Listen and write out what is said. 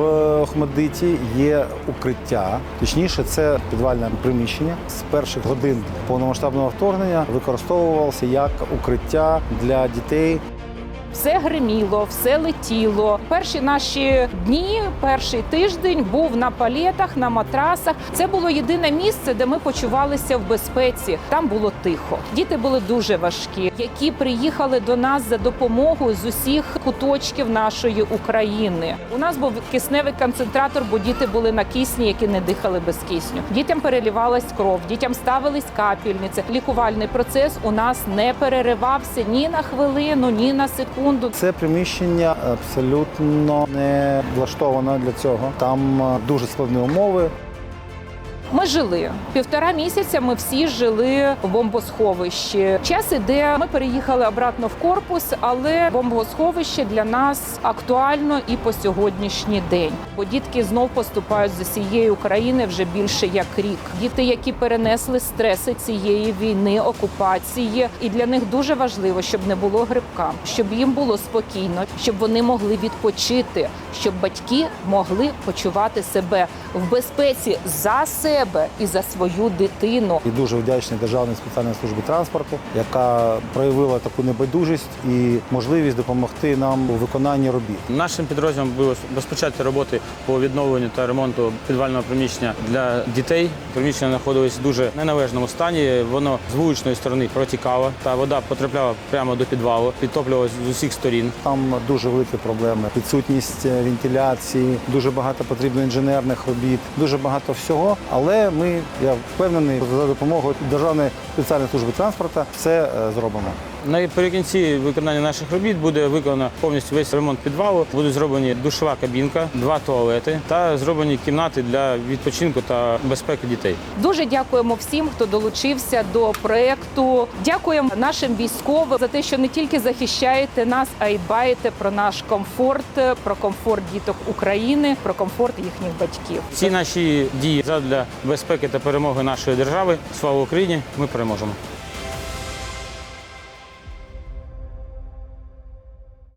Охмадиті є укриття, точніше, це підвальне приміщення з перших годин повномасштабного вторгнення використовувалося як укриття для дітей. Все гриміло, все летіло. Перші наші дні, перший тиждень був на палетах, на матрасах. Це було єдине місце, де ми почувалися в безпеці. Там було тихо. Діти були дуже важкі, які приїхали до нас за допомогою з усіх куточків нашої України. У нас був кисневий концентратор, бо діти були на кисні, які не дихали без кисню. Дітям перелівалась кров, дітям ставились капельниці. Лікувальний процес у нас не переривався ні на хвилину, ні на секунду. Це приміщення абсолютно не влаштовано для цього. Там е, дуже складні умови. Ми жили півтора місяця. Ми всі жили в бомбосховищі. Час іде. Ми переїхали обратно в корпус, але бомбосховище для нас актуально і по сьогоднішній день. Бо дітки знов поступають з усієї України вже більше як рік. Діти, які перенесли стреси цієї війни, окупації, і для них дуже важливо, щоб не було грибка, щоб їм було спокійно, щоб вони могли відпочити, щоб батьки могли почувати себе в безпеці за себе і за свою дитину. І дуже вдячний Державній спеціальній службі транспорту, яка проявила таку небайдужість і можливість допомогти нам у виконанні робіт. Нашим підрозділом було розпочати роботи по відновленню та ремонту підвального приміщення для дітей. Приміщення знаходилось в дуже неналежному стані. Воно з вуличної сторони протікало, та вода потрапляла прямо до підвалу, підтоплювалась з усіх сторін. Там дуже великі проблеми. Відсутність е, вентиляції, дуже багато потрібно інженерних робіт, дуже багато всього. Але ми, я впевнений, за допомогою Державної спеціальної служби транспорту все е, зробимо. Наприкінці виконання наших робіт буде виконано повністю весь ремонт підвалу. Будуть зроблені душова кабінка, два туалети та зроблені кімнати для відпочинку та безпеки дітей. Дуже дякуємо всім, хто долучився до проекту. Дякуємо нашим військовим за те, що не тільки захищаєте нас, а й дбаєте про наш комфорт, про комфорт діток України, про комфорт їхніх батьків. Всі наші дії задля безпеки та перемоги нашої держави. Слава Україні! Ми переможемо.